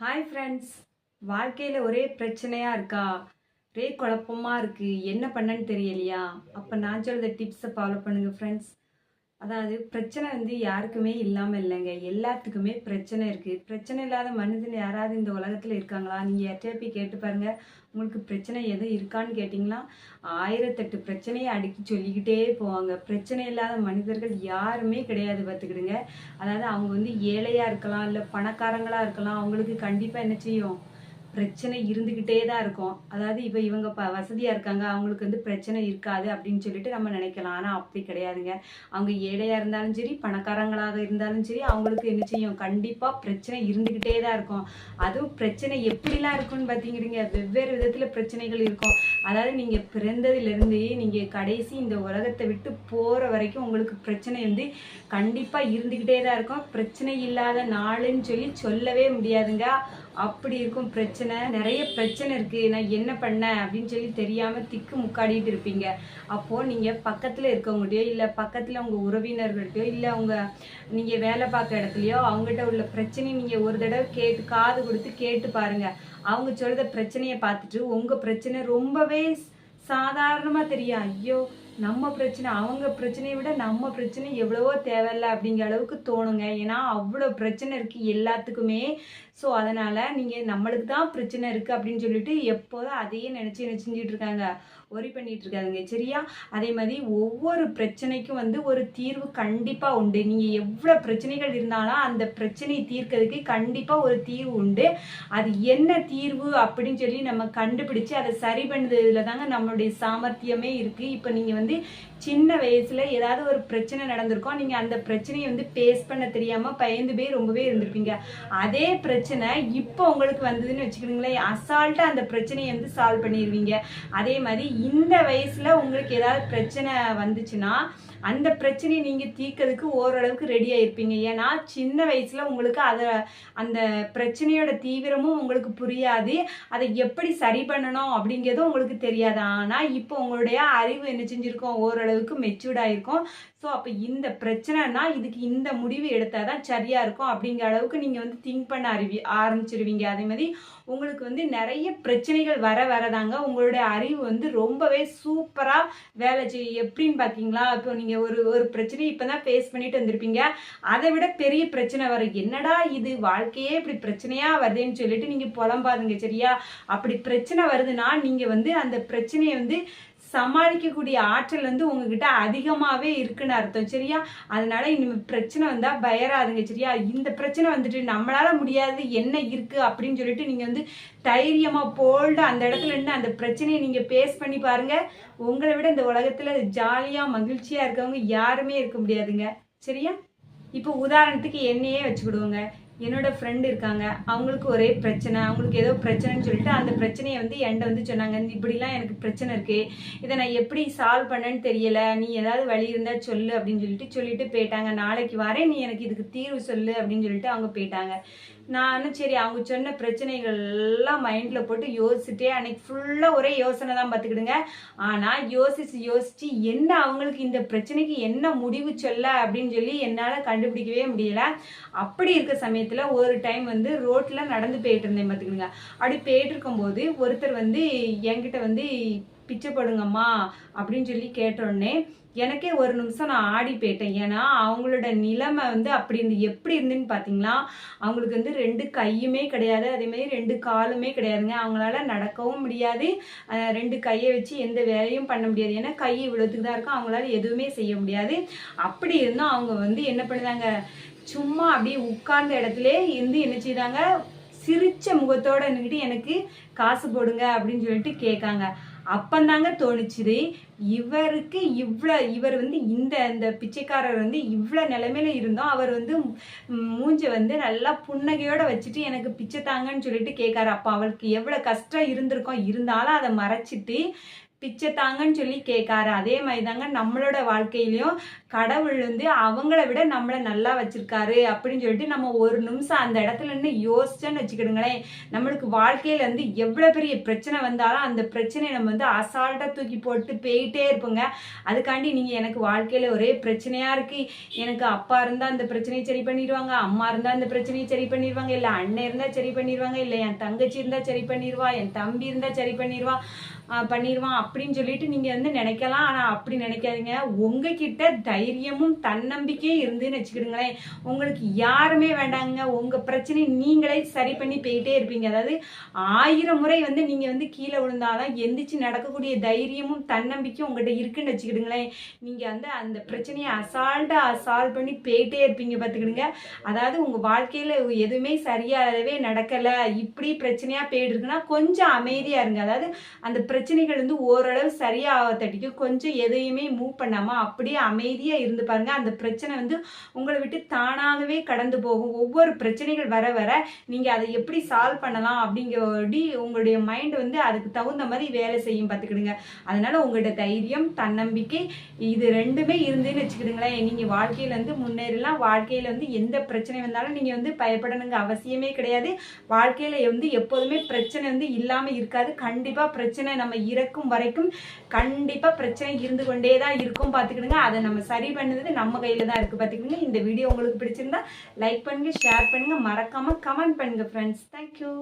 Hi friends வாழ்க்கையில் ஒரே பிரச்சனையாக இருக்கா? ஒரே குழப்பமாக இருக்குது என்ன பண்ணன்னு தெரியலையா? அப்போ நான் சொல்கிற டிப்ஸை ஃபாலோ பண்ணுங்கள் ஃப்ரெண்ட்ஸ் அதாவது பிரச்சனை வந்து யாருக்குமே இல்லாமல் இல்லைங்க. எல்லாத்துக்குமே பிரச்சனை இருக்குது பிரச்சனை இல்லாத மனிதன் யாராவது இந்த உலகத்தில் இருக்காங்களா? நீங்கள் எட்டேபி போய் கேட்டு பாருங்கள் உங்களுக்கு பிரச்சனை எதுவும் இருக்கான்னு கேட்டிங்கன்னா ஆயிரத்தெட்டு பிரச்சனையை அடுக்கி சொல்லிக்கிட்டே போவாங்க. பிரச்சனை இல்லாத மனிதர்கள் யாருமே கிடையாது பார்த்துக்கிடுங்க. அதாவது அவங்க வந்து ஏழையாக இருக்கலாம் இல்லை பணக்காரங்களாக இருக்கலாம். அவங்களுக்கு கண்டிப்பாக என்ன செய்யும்? பிரச்சனை இருந்துக்கிட்டே தான் இருக்கும். அதாவது இப்போ இவங்க ப வசதியாக இருக்காங்க அவங்களுக்கு வந்து பிரச்சனை இருக்காது அப்படின்னு சொல்லிட்டு நம்ம நினைக்கலாம். ஆனால் அப்படி கிடையாதுங்க. அவங்க ஏழையாக இருந்தாலும் சரி பணக்காரங்களாக இருந்தாலும் சரி அவங்களுக்கு என்ன செய்யும்? கண்டிப்பாக பிரச்சனை இருந்துக்கிட்டே தான் இருக்கும். அதுவும் பிரச்சனை எப்படிலாம் இருக்கும்னு பார்த்தீங்கிறீங்க வெவ்வேறு விதத்தில் பிரச்சனைகள் இருக்கும். அதாவது நீங்கள் பிறந்ததுலேருந்து நீங்கள் கடைசி இந்த உலகத்தை விட்டு போகிற வரைக்கும் உங்களுக்கு பிரச்சனை வந்து கண்டிப்பாக இருந்துக்கிட்டே தான் இருக்கும். பிரச்சனை இல்லாத நாளுன்னு சொல்லி சொல்லவே முடியாதுங்க. அப்படி இருக்கும் பிரச்சனை பிரச்சனை நிறைய பிரச்சனை இருக்குது நான் என்ன பண்ணேன் அப்படின்னு சொல்லி தெரியாமல் திக்கு முக்காடிட்டு இருப்பீங்க. அப்போது நீங்கள் பக்கத்தில் இருக்கவங்ககிட்டயோ இல்லை பக்கத்தில் அவங்க உறவினர்கள்ட்டையோ இல்லை அவங்க நீங்கள் வேலை பார்க்குற இடத்துலையோ அவங்ககிட்ட உள்ள பிரச்சனையை நீங்கள் ஒரு தடவை கேட்டு காது கொடுத்து கேட்டு பாருங்கள் அவங்க சொல்கிற பிரச்சனையை பார்த்துட்டு உங்கள் பிரச்சனை ரொம்பவே சாதாரணமாக தெரியும். ஐயோ நம்ம பிரச்சனை அவங்க பிரச்சனையை விட நம்ம பிரச்சனை எவ்வளவோ தேவையில்ல அப்படிங்கிற அளவுக்கு தோணுங்க. ஏன்னா அவ்வளோ பிரச்சனை இருக்குது எல்லாத்துக்குமே. ஸோ அதனால் நீங்கள் நம்மளுக்கு தான் பிரச்சனை இருக்குது அப்படின்னு சொல்லிட்டு எப்போதும் அதையே நினச்சி நினச்சிட்டு இருக்காங்க. ஒரி பண்ணிட்டு இருக்காதுங்க. சரியா? அதே மாதிரி ஒவ்வொரு பிரச்சனைக்கும் வந்து ஒரு தீர்வு கண்டிப்பாக உண்டு. நீங்கள் எவ்வளோ பிரச்சனைகள் இருந்தாலும் அந்த பிரச்சனையை தீர்க்கிறதுக்கு கண்டிப்பாக ஒரு தீர்வு உண்டு. அது என்ன தீர்வு அப்படின்னு சொல்லி நம்ம கண்டுபிடிச்சு அதை சரி பண்ணுறதுல தாங்க நம்மளுடைய சாமர்த்தியமே இருக்குது இப்போ நீங்கள் வந்து சின்ன வயசுல ஏதாவது ஒரு பிரச்சனை நடந்திருக்கும் நீங்க அந்த பிரச்சனையை வந்து பேஸ் பண்ண தெரியாம பயந்து போய் ரொம்பவே இருந்திருப்பீங்க. அதே பிரச்சனை இப்போ உங்களுக்கு வந்ததுன்னு வச்சுக்கிறீங்களேன் அசால்ட்டா அந்த பிரச்சனையை வந்து சால்வ் பண்ணிடுவீங்க அதே மாதிரி இந்த வயசுல உங்களுக்கு ஏதாவது பிரச்சனை வந்துச்சுன்னா அந்த பிரச்சனையை நீங்கள் தீர்க்கறதுக்கு ஓரளவுக்கு ரெடியாக இருப்பீங்க ஏன்னா சின்ன வயசில் உங்களுக்கு அதை அந்த பிரச்சனையோட தீவிரமும் உங்களுக்கு புரியாது. அதை எப்படி சரி பண்ணணும் அப்படிங்கிறதும் உங்களுக்கு தெரியாது. ஆனால் இப்போ உங்களுடைய அறிவு என்ன செஞ்சுருக்கோம்? ஓரளவுக்கு மெச்சூர்டாயிருக்கும் ஸோ அப்போ இந்த பிரச்சனைனா இதுக்கு இந்த முடிவு எடுத்தால் தான் சரியாக இருக்கும் அப்படிங்கிற அளவுக்கு நீங்கள் வந்து திங்க் பண்ண அறிவி ஆரம்பிச்சிருவீங்க. அதே மாதிரி உங்களுக்கு வந்து நிறைய பிரச்சனைகள் வர வரதாங்க. உங்களுடைய அறிவு வந்து ரொம்பவே சூப்பராக வேலை செய்யும். எப்படின்னு பார்த்தீங்களா இப்போ நீங்கள் ஒரு ஒரு பிரச்சனையை இப்போ தான் ஃபேஸ் பண்ணிட்டு வந்திருப்பீங்க. அதை விட பெரிய பிரச்சனை வரும் என்னடா இது? வாழ்க்கையே இப்படி பிரச்சனையாக வருதுன்னு சொல்லிட்டு நீங்கள் புலம்பாதுங்க சரியா? அப்படி பிரச்சனை வருதுன்னா நீங்கள் வந்து அந்த பிரச்சனையை வந்து சமாளிக்கக்கூடிய ஆற்றல் வந்து உங்ககிட்ட அதிகமாகவே இருக்குன்னு அர்த்தம் சரியா? அதனால இனிமேல் பிரச்சனை வந்தால் பயராதுங்க சரியா? இந்த பிரச்சனை வந்துட்டு நம்மளால முடியாது என்ன இருக்கு அப்படின்னு சொல்லிட்டு நீங்கள் வந்து தைரியமாக போல்டு அந்த இடத்துல நின்று அந்த பிரச்சனையை நீங்கள் பேஸ் பண்ணி பாருங்க. உங்களை விட இந்த உலகத்தில் ஜாலியாக மகிழ்ச்சியாக இருக்கவங்க யாருமே இருக்க முடியாதுங்க சரியா? இப்போ உதாரணத்துக்கு என்னையே வச்சுக்கிடுவோங்க. என்னோட ஃப்ரெண்டு இருக்காங்க. அவங்களுக்கு ஒரே பிரச்சனை. அவங்களுக்கு ஏதோ பிரச்சனைன்னு சொல்லிட்டு அந்த பிரச்சனையை வந்து என்கிட்ட வந்து சொன்னாங்க. இப்படிலாம் எனக்கு பிரச்சனை இருக்கு. இதை நான் எப்படி சால்வ் பண்ணேன்னு தெரியல. நீ ஏதாவது வழி இருந்தா சொல்லு அப்படின்னு சொல்லிட்டு சொல்லிட்டு போயிட்டாங்க. நாளைக்கு வரேன். நீ எனக்கு இதுக்கு தீர்வு சொல்லு அப்படின்னு சொல்லிட்டு அவங்க போயிட்டாங்க. நானும் சரி அவங்க சொன்ன பிரச்சனைகள் எல்லாம் மைண்டில் போட்டு யோசிச்சுட்டே அன்னைக்கு ஃபுல்லாக ஒரே யோசனை தான் பார்த்துக்கிடுங்க. ஆனால் யோசிச்சு யோசிச்சு என்ன அவங்களுக்கு இந்த பிரச்சனைக்கு என்ன முடிவு சொல்ல அப்படின்னு சொல்லி என்னால் கண்டுபிடிக்கவே முடியல. அப்படி இருக்க சமயத்தில் ஒரு டைம் வந்து ரோட்டில் நடந்து போயிட்டு இருந்தேன் பார்த்துக்கிடுங்க. அப்படி போயிட்டு இருக்கும்போது ஒருத்தர் வந்து என்கிட்ட வந்து பிச்சைப்படுங்கம்மா அப்படின்னு சொல்லி கேட்டோடனே எனக்கே ஒரு நிமிஷம் நான் ஆடி போயிட்டேன். ஏன்னா அவங்களோட நிலைமை வந்து அப்படி இருந்து எப்படி இருந்துன்னு பார்த்தீங்களா அவங்களுக்கு வந்து ரெண்டு கையுமே கிடையாது. அதேமாதிரி ரெண்டு காலுமே கிடையாதுங்க. அவங்களால நடக்கவும் முடியாது. ரெண்டு கையை வச்சு எந்த வேலையும் பண்ண முடியாது. ஏன்னா கை இவ்வளோத்துக்கு தான் இருக்கும். அவங்களால எதுவுமே செய்ய முடியாது. அப்படி இருந்தும் அவங்க வந்து என்ன பண்ணுதாங்க? சும்மா அப்படியே உட்கார்ந்த இடத்துல இருந்து என்ன செய்தாங்க? சிரிச்ச முகத்தோட நின்றுட்டு எனக்கு காசு போடுங்க அப்படின்னு சொல்லிட்டு கேட்காங்க. அப்பந்தாங்க தோணுச்சுது இவருக்கு இவ்வளோ இவர் வந்து இந்த இந்த பிச்சைக்காரர் வந்து இவ்வளோ நிலைமையில இருந்தோம். அவர் வந்து மூஞ்ச வந்து நல்லா புன்னகையோட வச்சுட்டு எனக்கு பிச்சை தாங்கன்னு சொல்லிட்டு கேட்காரு. அப்போ அவருக்கு எவ்வளோ கஷ்டம் இருந்திருக்கும். இருந்தாலும் அதை மறைச்சிட்டு பிச்சை தாங்கன்னு சொல்லி கேட்காரு. அதே மாதிரி தாங்க நம்மளோட வாழ்க்கையிலையும் கடவுள் வந்து அவங்கள விட நம்மளை நல்லா வச்சிருக்காரு அப்படின்னு சொல்லிட்டு நம்ம ஒரு நிமிஷம் அந்த இடத்துல இருந்து யோசிச்சோன்னு வச்சுக்கிடுங்களேன். நம்மளுக்கு வாழ்க்கையில வந்து எவ்வளவு பெரிய பிரச்சனை வந்தாலும் அந்த பிரச்சனையை நம்ம வந்து அசால்ட்டா தூக்கி போட்டு போயிட்டே இருப்போங்க. அதுக்காண்டி நீங்க எனக்கு வாழ்க்கையில ஒரே பிரச்சனையா இருக்கு. எனக்கு அப்பா இருந்தா அந்த பிரச்சனையை சரி பண்ணிடுவாங்க அம்மா இருந்தா அந்த பிரச்சனையை சரி பண்ணிடுவாங்க இல்ல அண்ணன் இருந்தா சரி பண்ணிடுவாங்க இல்ல என் தங்கச்சி இருந்தா சரி பண்ணிடுவா என் தம்பி இருந்தா சரி பண்ணிடுவா பண்ணிடுவான் அப்படின்னு சொல்லிட்டு நீங்க வந்து நினைக்கலாம். ஆனா அப்படி நினைக்காதீங்க. உங்ககிட்ட தைரியமும் தன்னம்பிக்கையும் இருந்துன்னு வச்சுக்கிடுங்களேன். உங்களுக்கு யாருமே வேண்டாங்க. உங்க பிரச்சனை நீங்களே சரி பண்ணி போயிட்டே இருப்பீங்க. அதாவது ஆயிரம் முறை வந்து நீங்க வந்து கீழே விழுந்தாலும் எந்திரிச்சு நடக்கக்கூடிய தைரியமும் தன்னம்பிக்கையும் உங்கள்கிட்ட இருக்குன்னு வச்சுக்கிடுங்களேன். நீங்க வந்து அந்த பிரச்சனையை அசால்ட்டா சால்வ் பண்ணி போயிட்டே இருப்பீங்க பார்த்துக்கிடுங்க. அதாவது உங்க வாழ்க்கையில எதுவுமே சரியாகவே நடக்கல. இப்படி பிரச்சனையா போயிட்டு இருக்குன்னா கொஞ்சம் அமைதியா இருங்க. அதாவது அந்த பிரச்சனைகள் வந்து ஓரளவு சரியாக தட்டிக்கும் கொஞ்சம் எதையுமே மூவ் பண்ணாம அப்படியே அமைதியா இருந்து பாருங்க. அந்த பிரச்சனை வந்து உங்களை விட்டு தானாகவே கடந்து போகும். ஒவ்வொரு பிரச்சனைகள் வர வர நீங்க அதை எப்படி சால்வ் பண்ணலாம் அப்படிங்கிறபடி உங்களுடைய மைண்ட் வந்து அதுக்கு தகுந்த மாதிரி வேலை செய்யும் பார்த்துக்கிடுங்க. அதனால உங்கள்கிட்ட தைரியம் தன்னம்பிக்கை இது ரெண்டுமே இருந்துன்னு வச்சுக்கிடுங்களேன். நீங்க வாழ்க்கையில வந்து முன்னேறலாம். வாழ்க்கையில வந்து எந்த பிரச்சனை வந்தாலும் நீங்க வந்து பயப்படணுங்க அவசியமே கிடையாது. வாழ்க்கையில வந்து எப்போதுமே பிரச்சனை வந்து இல்லாம இருக்காது. கண்டிப்பா பிரச்சனை நம்ம இறக்கும் வரைக்கும் கண்டிப்பா பிரச்சனை இருந்து கொண்டே தான் இருக்கும் பார்த்துக்கிடுங்க. அதை நம்ம சரி சரி பண்ணுறது நம்ம கையில் தான் இருக்குது பார்த்துக்கிடுங்க இந்த வீடியோ உங்களுக்கு பிடிச்சிருந்தா லைக் பண்ணுங்க ஷேர் பண்ணுங்கள் மறக்காமல் கமெண்ட் பண்ணுங்கள் ஃப்ரெண்ட்ஸ் தேங்க்யூ